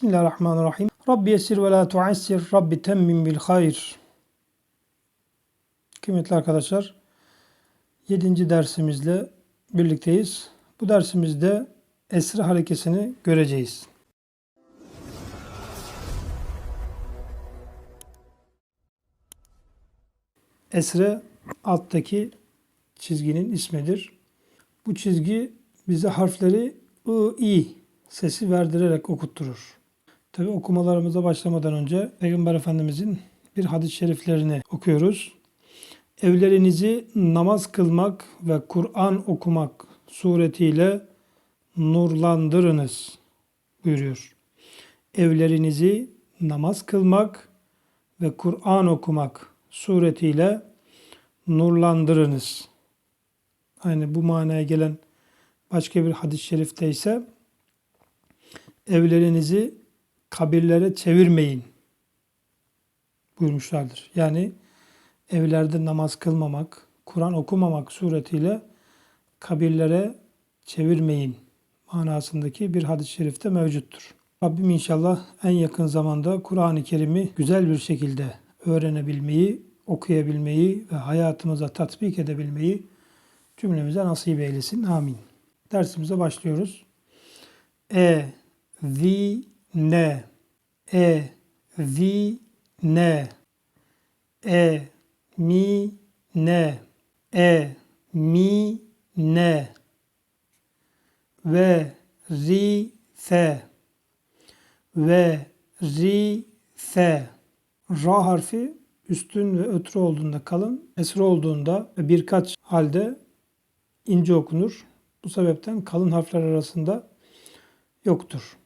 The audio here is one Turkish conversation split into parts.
Bismillahirrahmanirrahim. Rabbi yessir ve la tuassir. Rabbi temmim bil hayr. Kıymetli arkadaşlar, 7. dersimizle birlikteyiz. Bu dersimizde esra harekesini göreceğiz. Esre alttaki çizginin ismidir. Bu çizgi bize harfleri I, I sesi verdirerek okutturur. Tabi okumalarımıza başlamadan önce Peygamber Efendimizin bir hadis-i şeriflerini okuyoruz. Evlerinizi namaz kılmak ve Kur'an okumak suretiyle nurlandırınız buyuruyor. Evlerinizi namaz kılmak ve Kur'an okumak suretiyle nurlandırınız. Aynı bu manaya gelen başka bir hadis-i şerifte ise evlerinizi kabirlere çevirmeyin buyurmuşlardır. Yani evlerde namaz kılmamak, Kur'an okumamak suretiyle kabirlere çevirmeyin manasındaki bir hadis-i şerifte mevcuttur. Rabbim inşallah en yakın zamanda Kur'an-ı Kerim'i güzel bir şekilde öğrenebilmeyi, okuyabilmeyi ve hayatımıza tatbik edebilmeyi cümlemize nasip eylesin. Amin. Dersimize başlıyoruz. E, vi, ne, e, vi, ne, e, mi, ne, e, mi, ne, ve, ri, fe, ve, ri, fe. Ra harfi üstün ve ötrü olduğunda kalın, esra olduğunda birkaç halde ince okunur. Bu sebepten kalın harfler arasında yoktur.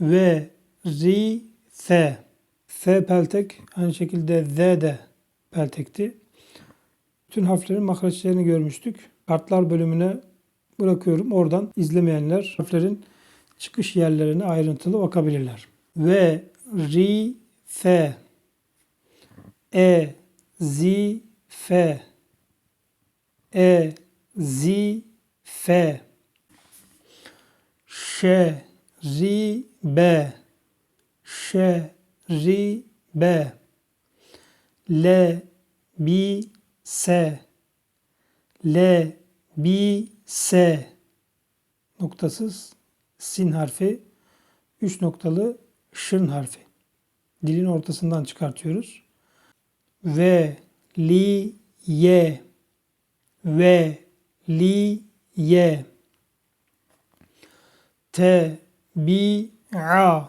Ve, ri, fe. F peltek, aynı şekilde Z de peltekti. Bütün harflerin mahreçlerini görmüştük. Kartlar bölümüne bırakıyorum. Oradan izlemeyenler harflerin çıkış yerlerine ayrıntılı bakabilirler. Ve, ri, fe. E, zi, fe. E, zi, fe. Ş, ri, be. Ş, ri, be. L, bi, se. L, bi, se. Noktasız sin harfi. Üç noktalı şın harfi. Dilin ortasından çıkartıyoruz. Ve, li, ye. Ve, li, ye. Te, bi, a.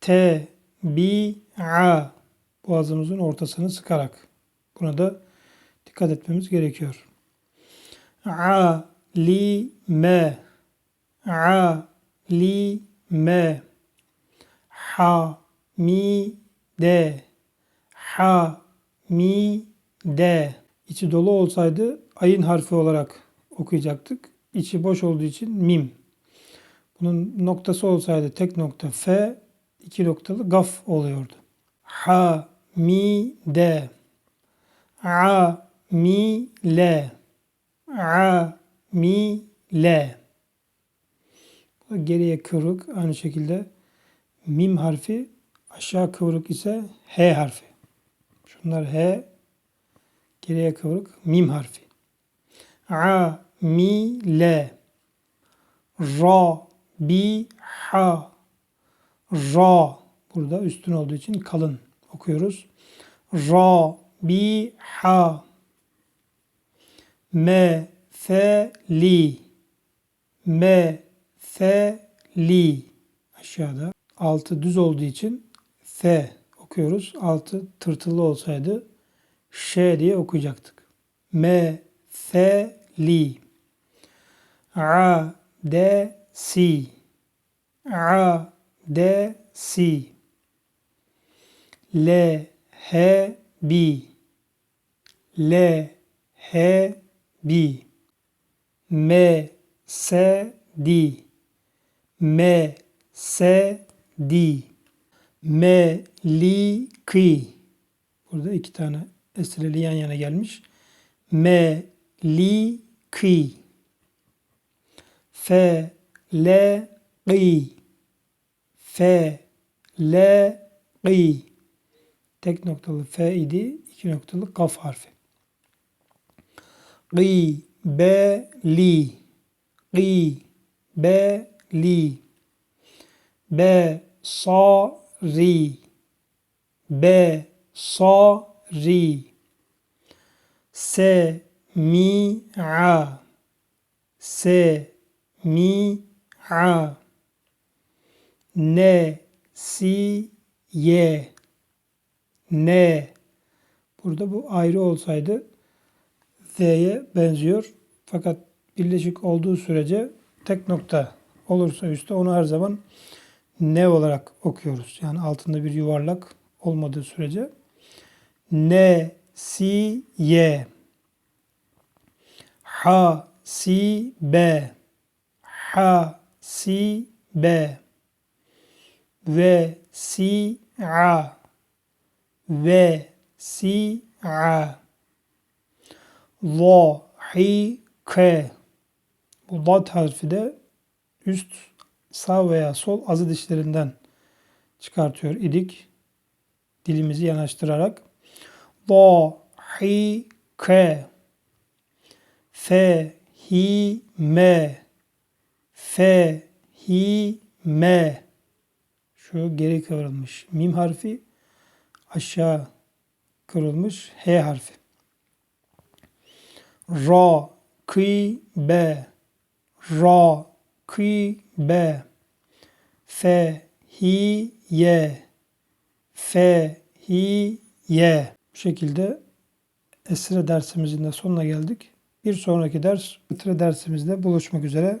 Te, bi, a. Boğazımızın ortasını sıkarak. Buna da dikkat etmemiz gerekiyor. A, li, me. A, li, me. Ha, mi, de. Ha, mi, de. İçi dolu olsaydı ayın harfi olarak okuyacaktık. İçi boş olduğu için mim. Bunun noktası olsaydı tek nokta f, iki noktalı gaf oluyordu. Ha, mi, de. A, mi, le. A, mi, le. Geriye kıvrık aynı şekilde mim harfi aşağı kıvrık ise H harfi. Şunlar H geriye kıvrık mim harfi. A, mi, le. Ra, bi, ha. Ra. Burada üstün olduğu için kalın okuyoruz. Ra, bi, ha. Me, fe, li. Me, fe, li. Aşağıda. Altı düz olduğu için fe okuyoruz. Altı tırtılı olsaydı ş diye okuyacaktık. Me, fe, li. A, de, si. A, de, si. L, H, bi. L, H, bi. M, S, di. M, S, di. Me, li, ki. Burada iki tane esreli yan yana gelmiş. Me, li, ki. Fe, le, qi. Fe, le, gı. Tek noktalı F idi. iki noktalı kaf harfi. Gı, be, li. Gı, be, li. Be, sa, ri. Be, sa, ri. Se, mi, a. Se, mi, a. Ne, si, ye. Ne. Burada bu ayrı olsaydı Z'ye benziyor. Fakat birleşik olduğu sürece tek nokta olursa üstte onu her zaman ne olarak okuyoruz. Yani altında bir yuvarlak olmadığı sürece ne, si, ye. Ha, si, be. Ha, si, be. Ve, si, a. Ve, si, a. Lo, hi, ke. Bu lat harfi de üst sağ veya sol azı dişlerinden çıkartıyor idik. Dilimizi yanaştırarak. Lo, hi, ke. Fe, hi, me. Fe, hi, me. Şu geri kıvrılmış. Mim harfi aşağı kıvrılmış. H harfi. Ra, ki, be. Ra, ki, be. Fe, hi, ye. Fe, hi, ye. Bu şekilde Esre dersimizin de sonuna geldik. Bir sonraki ders, Esre dersimizde buluşmak üzere.